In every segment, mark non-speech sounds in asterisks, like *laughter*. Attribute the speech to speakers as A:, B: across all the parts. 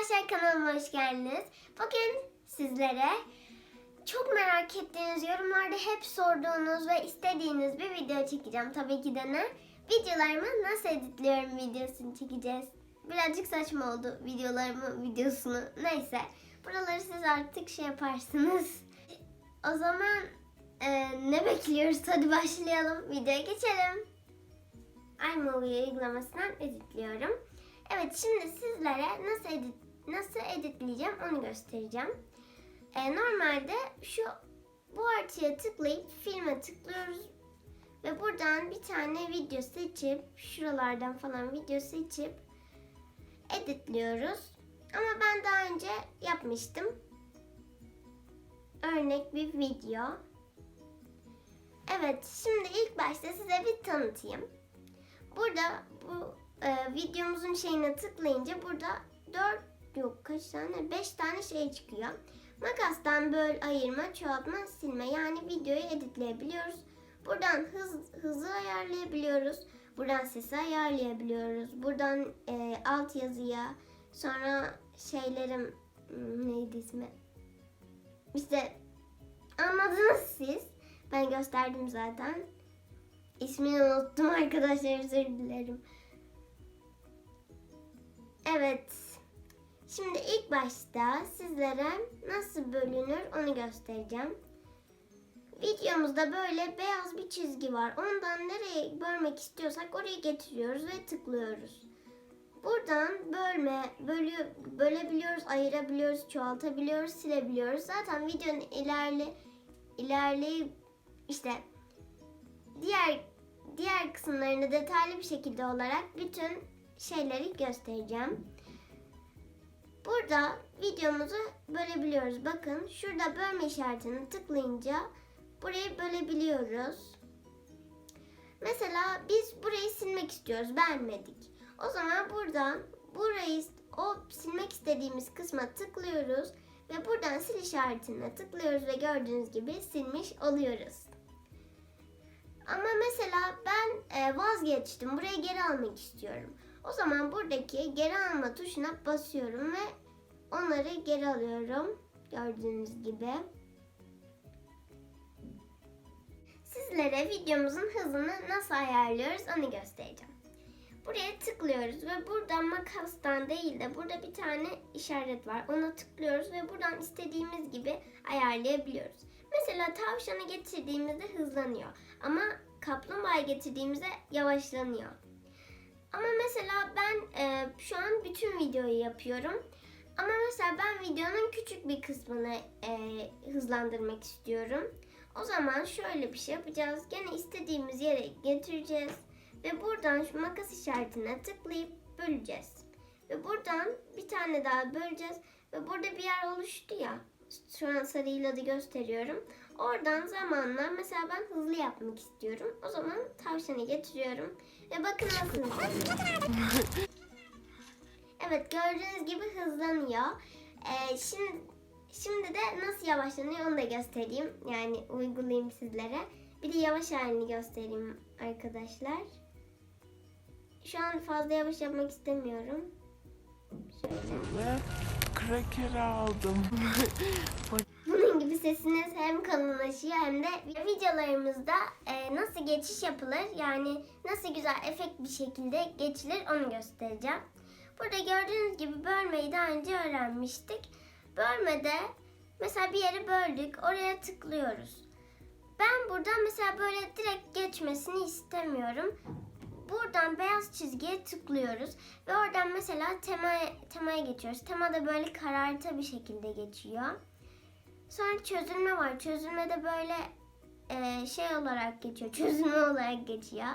A: Arkadaşlar kanalıma hoş geldiniz. Bugün sizlere çok merak ettiğiniz, yorumlarda hep sorduğunuz ve istediğiniz bir video çekeceğim. Tabii ki de ne? Videolarımı nasıl editliyorum videosunu çekeceğiz. Birazcık saçma oldu videolarımı videosunu. Neyse. Buraları siz artık şey yaparsınız. *laughs* O zaman e, ne bekliyoruz? Hadi başlayalım. Videoya geçelim. iMovie uygulamasından editliyorum. Evet şimdi sizlere nasıl edit nasıl editleyeceğim onu göstereceğim. Ee, normalde şu bu artıya tıklayıp filme tıklıyoruz ve buradan bir tane video seçip şuralardan falan video seçip editliyoruz. Ama ben daha önce yapmıştım. Örnek bir video. Evet şimdi ilk başta size bir tanıtayım. Burada bu e, videomuzun şeyine tıklayınca burada 4 yok kaç tane 5 tane şey çıkıyor. Makastan böl, ayırma, çoğaltma, silme yani videoyu editleyebiliyoruz. Buradan hız, hızı ayarlayabiliyoruz. Buradan sesi ayarlayabiliyoruz. Buradan e, alt yazıya sonra şeylerim hmm, neydi ismi? İşte anladınız siz. Ben gösterdim zaten. İsmini unuttum arkadaşlar özür dilerim. Evet. Şimdi ilk başta sizlere nasıl bölünür onu göstereceğim. Videomuzda böyle beyaz bir çizgi var. Ondan nereye bölmek istiyorsak oraya getiriyoruz ve tıklıyoruz. Buradan bölme, bölü, bölebiliyoruz, ayırabiliyoruz, çoğaltabiliyoruz, silebiliyoruz. Zaten videonun ilerle ilerleyip işte diğer diğer kısımlarını detaylı bir şekilde olarak bütün şeyleri göstereceğim. Burada videomuzu bölebiliyoruz. Bakın şurada bölme işaretini tıklayınca burayı bölebiliyoruz. Mesela biz burayı silmek istiyoruz. Beğenmedik. O zaman buradan burayı o silmek istediğimiz kısma tıklıyoruz ve buradan sil işaretine tıklıyoruz ve gördüğünüz gibi silmiş oluyoruz. Ama mesela ben e, vazgeçtim. Burayı geri almak istiyorum. O zaman buradaki geri alma tuşuna basıyorum ve onları geri alıyorum. Gördüğünüz gibi. Sizlere videomuzun hızını nasıl ayarlıyoruz onu göstereceğim. Buraya tıklıyoruz ve buradan makastan değil de burada bir tane işaret var. Ona tıklıyoruz ve buradan istediğimiz gibi ayarlayabiliyoruz. Mesela tavşanı getirdiğimizde hızlanıyor. Ama kaplumbağa getirdiğimizde yavaşlanıyor. Ama mesela ben e, şu an bütün videoyu yapıyorum. Ama mesela ben videonun küçük bir kısmını e, hızlandırmak istiyorum. O zaman şöyle bir şey yapacağız. Gene istediğimiz yere getireceğiz. Ve buradan şu makas işaretine tıklayıp böleceğiz. Ve buradan bir tane daha böleceğiz. Ve burada bir yer oluştu ya. Şu an sarıyla da gösteriyorum. Oradan zamanla mesela ben hızlı yapmak istiyorum. O zaman tavşanı getiriyorum. Ve bakın nasıl. *laughs* Evet gördüğünüz gibi hızlanıyor. Ee, şimdi şimdi de nasıl yavaşlanıyor onu da göstereyim. Yani uygulayayım sizlere. Bir de yavaş halini göstereyim arkadaşlar. Şu an fazla yavaş yapmak istemiyorum.
B: Ve kraker aldım. *laughs*
A: Bunun gibi sesiniz hem kalınlaşıyor hem de videolarımızda e, nasıl geçiş yapılır yani nasıl güzel efekt bir şekilde geçilir onu göstereceğim. Burada gördüğünüz gibi bölmeyi daha önce öğrenmiştik. Bölmede mesela bir yeri böldük oraya tıklıyoruz. Ben buradan mesela böyle direkt geçmesini istemiyorum. Buradan beyaz çizgiye tıklıyoruz ve oradan mesela temaya, temaya geçiyoruz. Tema da böyle karartı bir şekilde geçiyor. Sonra çözülme var. Çözülme de böyle e, şey olarak geçiyor. Çözülme *laughs* olarak geçiyor.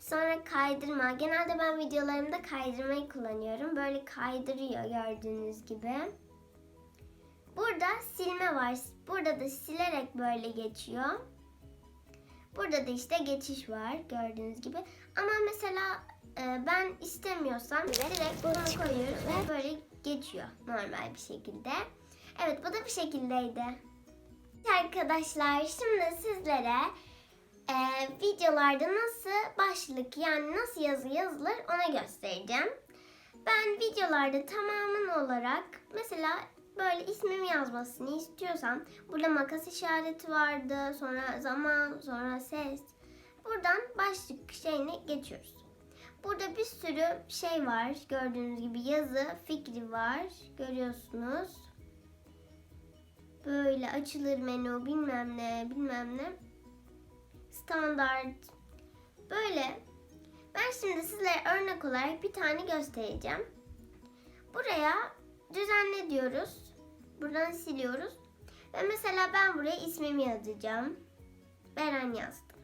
A: Sonra kaydırma. Genelde ben videolarımda kaydırmayı kullanıyorum. Böyle kaydırıyor gördüğünüz gibi. Burada silme var. Burada da silerek böyle geçiyor. Burada da işte geçiş var gördüğünüz gibi. Ama mesela e, ben istemiyorsam direkt bunu koyuyoruz ve böyle geçiyor normal bir şekilde. Evet bu da bir şekildeydi. Arkadaşlar şimdi sizlere e, videolarda nasıl başlık yani nasıl yazı yazılır ona göstereceğim. Ben videolarda tamamın olarak mesela böyle ismimi yazmasını istiyorsam burada makas işareti vardı. Sonra zaman, sonra ses. Buradan başlık şeyine geçiyoruz. Burada bir sürü şey var. Gördüğünüz gibi yazı, fikri var. Görüyorsunuz. Böyle açılır menü bilmem ne bilmem ne. Standart. Böyle. Ben şimdi sizlere örnek olarak bir tane göstereceğim. Buraya düzenle diyoruz. Buradan siliyoruz. Ve mesela ben buraya ismimi yazacağım. Beren yazdım.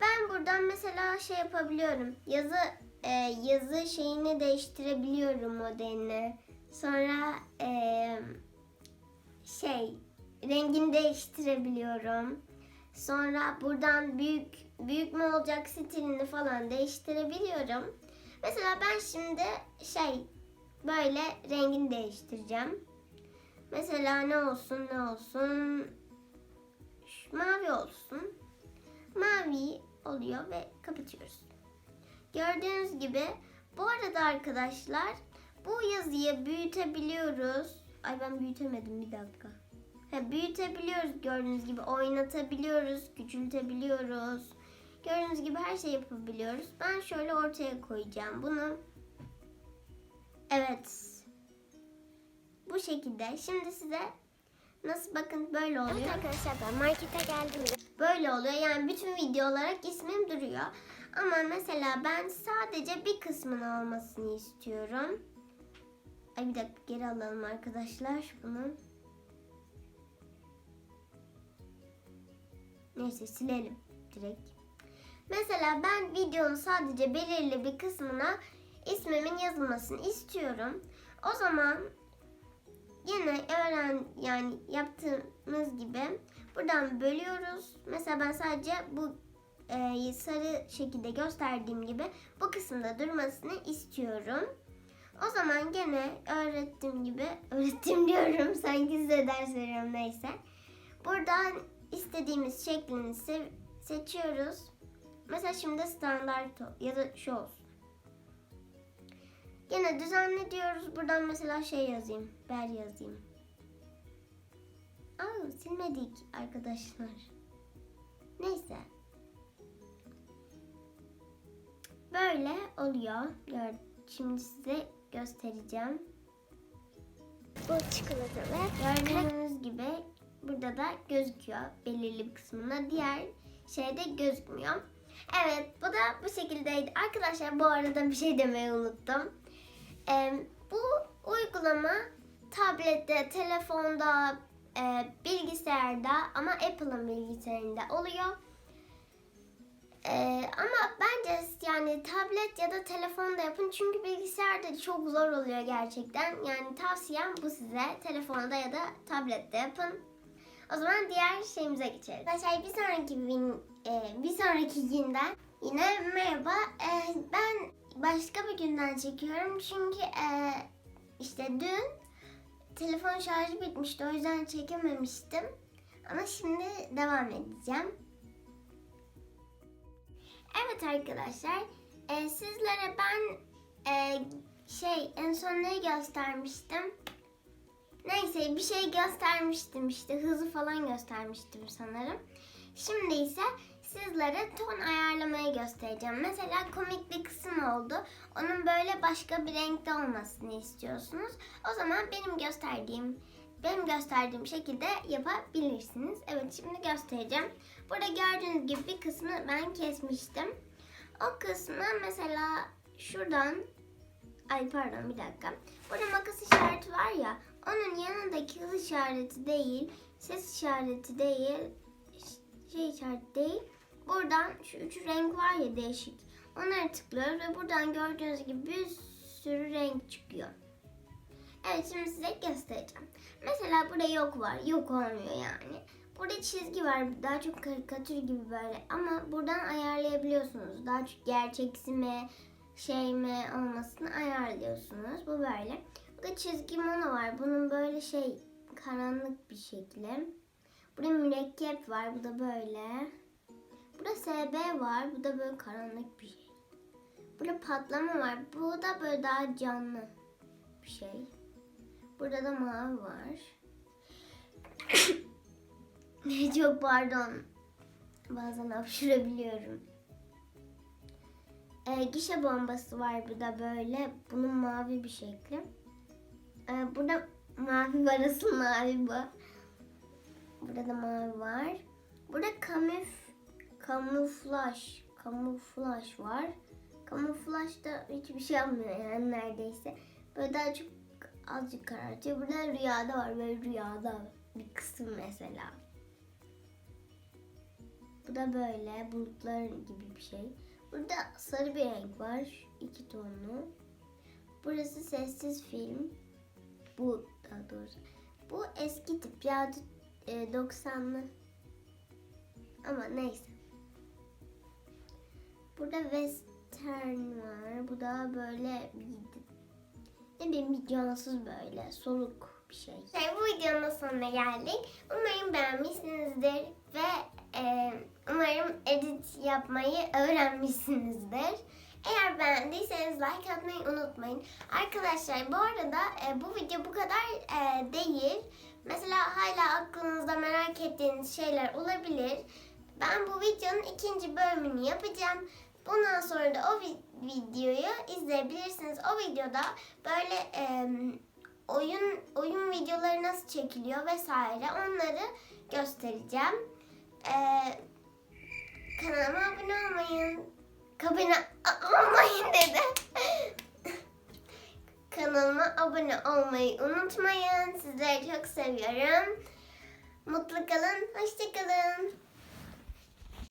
A: Ben buradan mesela şey yapabiliyorum. Yazı e, yazı şeyini değiştirebiliyorum modelini. Sonra e, şey rengini değiştirebiliyorum. Sonra buradan büyük büyük mü olacak stilini falan değiştirebiliyorum. Mesela ben şimdi şey böyle rengini değiştireceğim. Mesela ne olsun ne olsun Şu mavi olsun. Mavi oluyor ve kapatıyoruz. Gördüğünüz gibi bu arada arkadaşlar bu yazıyı büyütebiliyoruz. Ay ben büyütemedim bir dakika. Büyütebiliyoruz gördüğünüz gibi oynatabiliyoruz, küçültebiliyoruz. Gördüğünüz gibi her şey yapabiliyoruz. Ben şöyle ortaya koyacağım bunu. Evet. Bu şekilde. Şimdi size nasıl bakın böyle oluyor.
C: Evet arkadaşlar ben markete geldim.
A: Böyle oluyor. Yani bütün video olarak ismim duruyor. Ama mesela ben sadece bir kısmını olmasını istiyorum. Ay bir dakika geri alalım arkadaşlar bunu. Neyse silelim direkt. Mesela ben videonun sadece belirli bir kısmına ismimin yazılmasını istiyorum. O zaman yine öğren yani yaptığımız gibi buradan bölüyoruz. Mesela ben sadece bu e, sarı şekilde gösterdiğim gibi bu kısımda durmasını istiyorum. O zaman gene öğrettiğim gibi *laughs* öğrettim diyorum sanki size ders veriyorum neyse. Buradan istediğimiz şeklini se- seçiyoruz. Mesela şimdi standart ya da şu olsun. Gene düzenle diyoruz. Buradan mesela şey yazayım. Ber yazayım. Aa silmedik arkadaşlar. Neyse. Böyle oluyor. Şimdi size göstereceğim.
C: Bu çikolatalı.
A: Gibi burada da gözüküyor belirli bir kısmında. Diğer şeyde gözükmüyor. Evet bu da bu şekildeydi. Arkadaşlar bu arada bir şey demeyi unuttum. Ee, bu uygulama tablette, telefonda, e, bilgisayarda ama Apple'ın bilgisayarında oluyor. Ee, ama bence yani tablet ya da telefonda yapın çünkü bilgisayarda çok zor oluyor gerçekten. Yani tavsiyem bu size telefonda ya da tablette yapın. O zaman diğer şeyimize geçelim. Arkadaşlar bir sonraki gün, e, bir sonraki günden yine merhaba. E, ben başka bir günden çekiyorum çünkü e, işte dün telefon şarjı bitmişti o yüzden çekememiştim. Ama şimdi devam edeceğim. Evet arkadaşlar, e, sizlere ben e, şey en son neyi göstermiştim? Neyse bir şey göstermiştim işte hızı falan göstermiştim sanırım. Şimdi ise sizlere ton ayarlamayı göstereceğim. Mesela komik bir kısım oldu. Onun böyle başka bir renkte olmasını istiyorsunuz. O zaman benim gösterdiğim benim gösterdiğim şekilde yapabilirsiniz. Evet şimdi göstereceğim. Burada gördüğünüz gibi bir kısmı ben kesmiştim. O kısmı mesela şuradan ay pardon bir dakika. Burada makas işareti var ya onun yanındaki hız işareti değil, ses işareti değil, şey işareti değil. Buradan şu üç renk var ya değişik. Onlara tıklıyoruz ve buradan gördüğünüz gibi bir sürü renk çıkıyor. Evet şimdi size göstereceğim. Mesela burada yok var. Yok olmuyor yani. Burada çizgi var. Daha çok karikatür gibi böyle. Ama buradan ayarlayabiliyorsunuz. Daha çok gerçeksi mi şey mi olmasını ayarlıyorsunuz. Bu böyle. Burada çizgi mono var. Bunun böyle şey karanlık bir şekli. Burada mürekkep var. Bu da böyle. Burada SB var. Bu da böyle karanlık bir şey. Burada patlama var. Bu da böyle daha canlı bir şey. Burada da mavi var. *coughs* Çok pardon. Bazen hapşırabiliyorum. Ee, gişe bombası var burada böyle. Bunun mavi bir şekli. Ee, burada mavi var asıl mavi bu. Burada da mavi var. Burada kamuf, kamuflaj, kamuflaj var. Kamuflaj da hiçbir şey yapmıyor yani neredeyse. Böyle daha çok azıcık karartıyor. Burada rüyada var böyle rüyada bir kısım mesela. Bu da böyle bulutlar gibi bir şey. Burada sarı bir renk var. iki tonlu. Burası sessiz film. Bu daha doğrusu. Bu eski tip ya e, 90'lı. Ama neyse. Burada western var. Bu da böyle bir- ne bileyim cansız böyle soluk bir şey. şey bu videonun sonuna geldik. Umarım beğenmişsinizdir ve e, umarım edit yapmayı öğrenmişsinizdir. Eğer beğendiyseniz like atmayı unutmayın. Arkadaşlar bu arada e, bu video bu kadar e, değil. Mesela hala aklınızda merak ettiğiniz şeyler olabilir. Ben bu videonun ikinci bölümünü yapacağım. Bundan sonra da o vi- videoyu izleyebilirsiniz. O videoda böyle e, oyun oyun videoları nasıl çekiliyor vesaire onları göstereceğim. E, kanalıma abone olmayı Kabine olmayın dedi. *laughs* Kanalıma abone olmayı unutmayın. Sizleri çok seviyorum. Mutlu kalın, hoşça kalın.